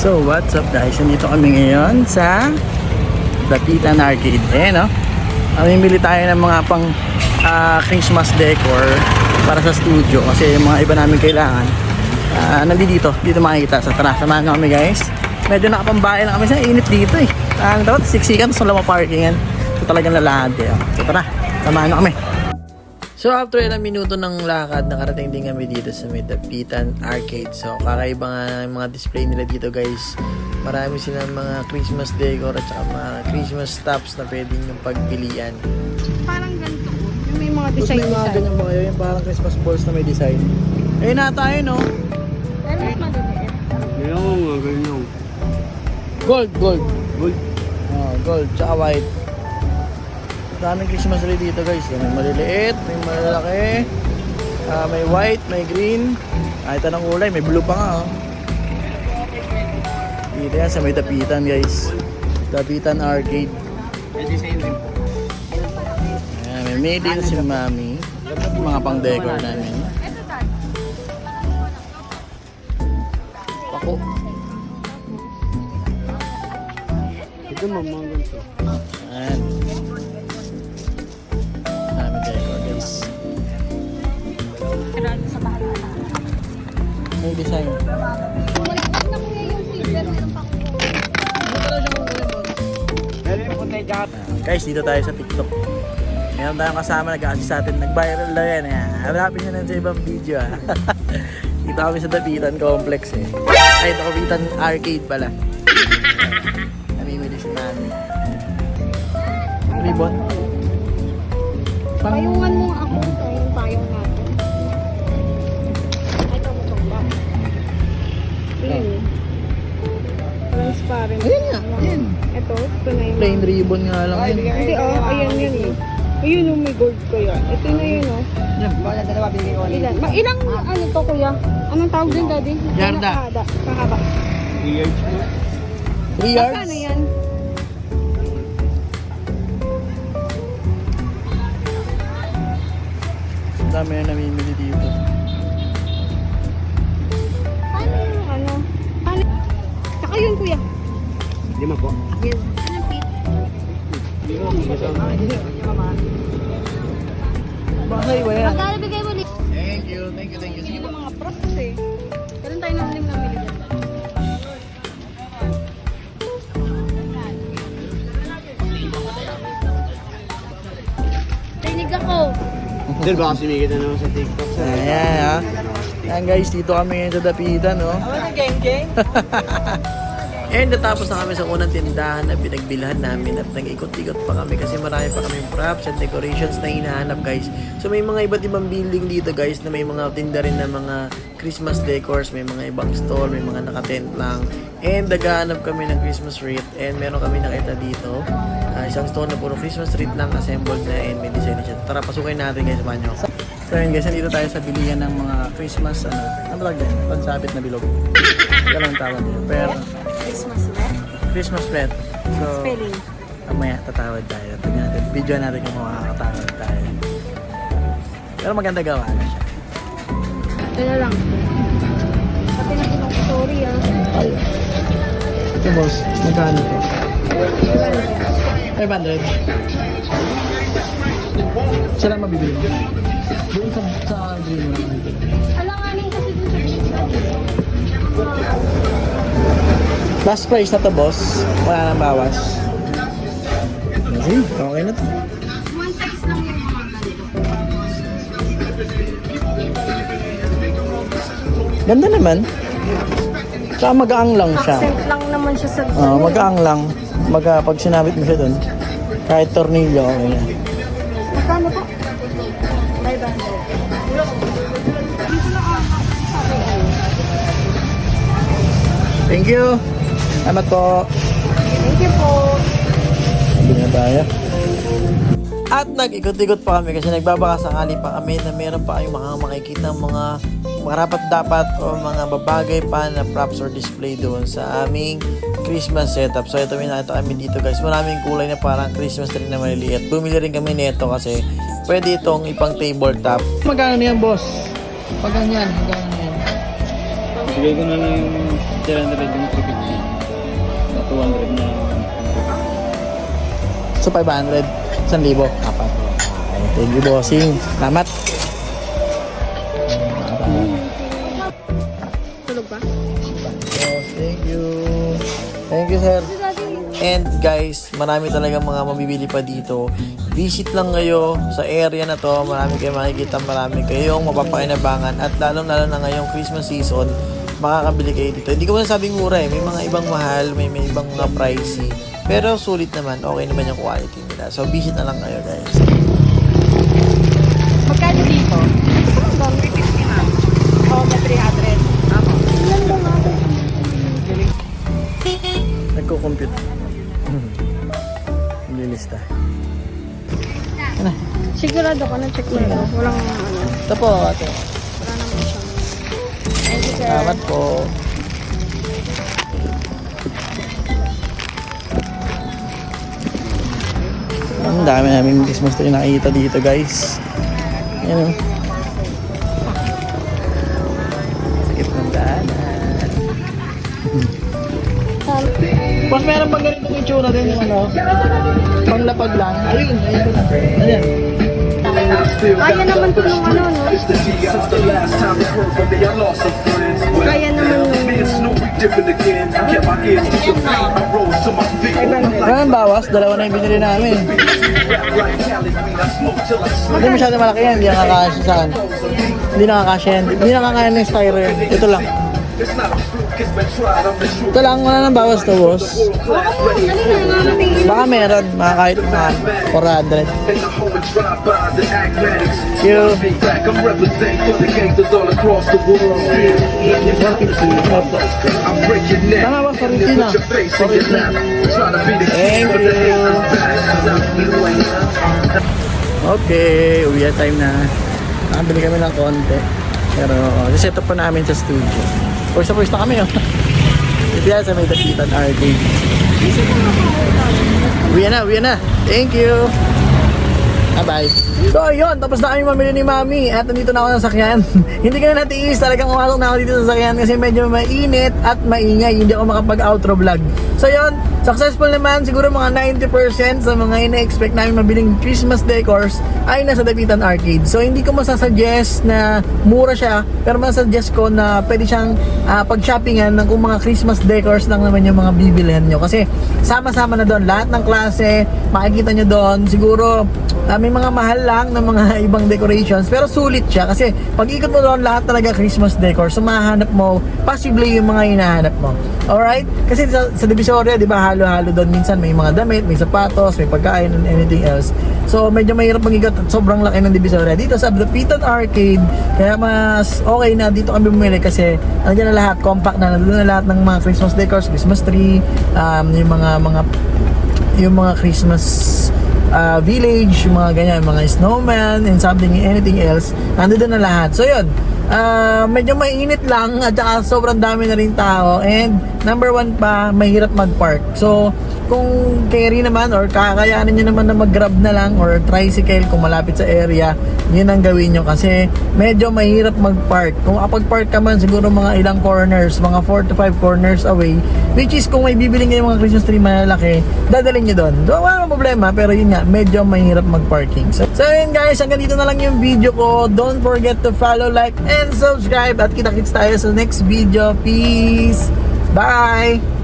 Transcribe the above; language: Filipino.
So, what's up guys? Nandito kami ngayon sa Dapitan Arcade. Eh, no? Mamimili tayo ng mga pang ah, Christmas decor para sa studio kasi yung mga iba namin kailangan ah, nandito, dito makikita. So, tara, samahan kami guys. Medyo nakapambahay lang kami sa init dito eh. Ang dapat siksikan, tapos wala parkingan. So, talagang lalahad eh. So, tara, samahan kami. So after ilang minuto ng lakad, nakarating din kami dito sa may Dapitan Arcade. So kakaiba nga ng mga display nila dito guys. Marami silang mga Christmas decor at saka mga Christmas stops na pwedeng yung pagpilian. Parang ganito. Yung may mga Tapos design may mga design. ganyan ba kayo, yung parang Christmas balls na may design. Ayun na tayo no. Pero mas maliliit. Kaya mo mga ganyan. Gold, gold. Gold. Oh, gold, tsaka white. Daming Christmas tree dito guys. May maliliit, may malalaki. ah, may white, may green. Kahit anong kulay, may blue pa nga oh. Dito yan sa may Dapitan guys. Dapitan Arcade. May design rin po. Ayan, may deal si Mami. Mga pang decor namin. Ito. Pako. Ito mga ganito. Ayan. Guys, dito tayo sa TikTok. Meron tayong kasama nag-assist sa atin. Nag-viral daw yan. Eh. Hanapin nyo sa ibang video. Ah. dito kami sa Dapitan Complex eh. Ay, Dapitan Arcade pala. Namimili si Mami. Ribbon? Payungan mo ako yung payong natin. Transparent. Ayan nga, ayan. Ito, ito na yung... Plain ribbon nga lang. yun. Hindi, oh, ayan yun eh. Ayun yung may gold kaya. Ito na yun oh. Yan. Bakit dalawa bigay ko Ilan? Ma ilang ano to kuya? Anong tawag din daddy? Yarda. Kahaba. Kahaba. Years mo. 3 yards? Magkano yan? Ang dami na namimili dito. Paano yung ano? Paano? Saka yun kuya. Lima po. Yes. Anong feet? Bahay ba yan? Magkano bigay mo ulit? Thank you, thank you, thank you. Ng mga props eh. Kailan tayo nang lim namili dyan? Rinig ako. Doon ba kasi may kita naman sa TikTok? Ayan ha. Ayan guys, dito kami ngayon sa Dapitan, no? And natapos na kami sa unang tindahan na pinagbilhan namin at nag-ikot-ikot pa kami kasi marami pa kami props and decorations na hinahanap guys. So may mga iba't ibang building dito guys na may mga tinda rin na mga Christmas decors, may mga ibang stall, may mga nakatent lang. And naghahanap kami ng Christmas wreath and meron kami nakita dito. ah, isang stall na puro Christmas wreath lang assembled na and may design siya. Tara, pasukin natin guys, banyo. So yun guys, nandito tayo sa bilihan ng mga Christmas, ano, ano tawag din? Pansabit na bilog. Ganun ang tawag dito. Pero, Christmas wreath? Christmas wreath. So, Spelling. mamaya tatawad tayo. Tignan natin, video natin kung makakatawad tayo. Pero maganda gawa na siya. Ito na lang. Pati na pinong story ah. Ito boss, magkano to? 500. Siya lang mabibili mo. Doon sa, sa green mo. Alanganin kasi dun sa picture. Last price na to boss. Wala nang bawas. Sige, okay na to. One size lang yung mga ganito. Ganda naman. Tsaka magaang lang siya. Accent lang naman siya sa Ah, magaang lang. Maga, pag sinabit mo siya doon, kahit tornilyo, okay na. Magkano po? 500. Dito na ah. Sabi ay. Thank you. Salamat po. Thank you po. Sabi na tayo. At nag-ikot-ikot pa kami kasi nagbabaka sakali pa kami na meron pa kayong mga makikita mga marapat dapat o mga babagay pa na props or display doon sa aming Christmas setup. So ito may nakita kami dito guys. Maraming kulay na parang Christmas tree na maliliit. Bumili rin kami nito kasi pwede itong ipang tabletop. Magkano niyan boss? Pag ganyan, magkano niyan? Bigay ko na lang yung 700 yung 350. So, 200 na. So, 500. 1,000. Apat. Okay, thank you, bossing. Salamat. Tulog ba? Thank you. Thank you, sir. And guys, marami talaga mga mabibili pa dito. Visit lang kayo sa area na to. Marami kayo makikita, marami kayong mapapakinabangan. At lalong-lalo na ngayong Christmas season, makakabili kayo dito. Hindi ko masasabing mura eh. May mga ibang mahal, may, may ibang mga pricey. Pero sulit naman, okay naman yung quality nila. So visit na lang kayo guys. Magkano dito? Hanggang 350 ma'am. Oo, na 300. Ako. Ilan ba? Nagko-compute. Nililista. Sigurado ka na check mo ito. Walang ano. Ito po, ate. Salamat po. Ang dami namin Christmas tree nakikita dito guys. Ayan o. Sakit ng daanan. Mas meron bang ganitong itsura din yung ano? Panglapag lang. Ayun, ayun. Ayan. Kaya naman ito nung ano, no? Kaya naman nung... Ano ang bawas? Dalawa na yung binili namin. Hindi masyado malaki yan. Hindi nakakasya saan. Hindi nakakasya yan. Hindi nakakaya ng styro yan. Ito lang. Ito lang. Wala nang bawas to, boss. Baka meron. Mga kahit mga 400. You. Tama ba? Sorry, na. Thank you. Okay, uwi na time na. Nakabili kami ng konti. Pero, set up pa namin sa studio. Pwesta pwesta kami, oh. Ito yan sa may Dapitan Arcade. Uwi na, uwi na. Thank you. Bye-bye. So, yun. Tapos na kami mamili ni Mami. At nandito na ako sa sakyan. Hindi ko na natiis. Talagang umasok na ako dito sa sakyan kasi medyo mainit at maingay. Hindi ako makapag-outro vlog. So, yun. Successful naman. Siguro mga 90% sa mga ina-expect namin mabiling Christmas decors ay nasa Dapitan Arcade. So, hindi ko masasuggest na mura siya. Pero masasuggest ko na pwede siyang ah, pag-shoppingan ng kung mga Christmas decors lang naman yung mga bibilihan nyo. Kasi sama-sama na doon. Lahat ng klase, makikita nyo doon. Siguro, ah, may mga mahal lang ng mga ibang decorations. Pero sulit siya. Kasi pag ikot mo doon, lahat talaga Christmas decor. So, mahanap mo, possibly yung mga hinahanap mo. Alright? Kasi sa, sa Divisoria, di ba, halo-halo doon. Minsan may mga damit, may sapatos, may pagkain, and anything else. So, medyo mahirap mag-ikot at sobrang laki ng Divisoria. Dito sa Dapitan Arcade, kaya mas okay na dito kami bumili kasi nandiyan na lahat, compact na, nandun na lahat ng mga Christmas decors, Christmas tree, um, yung mga mga yung mga Christmas uh, village, yung mga ganyan, mga snowman and something, anything else, nandun na lahat. So yun, uh, medyo mainit lang at saka sobrang dami na rin tao and number one pa, mahirap mag-park. So, kung carry naman or kakayanin nyo naman na mag-grab na lang or tricycle kung malapit sa area, yun ang gawin nyo kasi medyo mahirap mag-park. Kung kapag-park ka man siguro mga ilang corners, mga 4 to 5 corners away, which is kung may bibili kayo mga Christmas tree malalaki, dadalhin nyo doon. So, wala problema, pero yun nga, medyo mahirap mag-parking. So, so yun guys, hanggang dito na lang yung video ko. Don't forget to follow, like, and subscribe. At kita-kits tayo sa next video. Peace! Bye!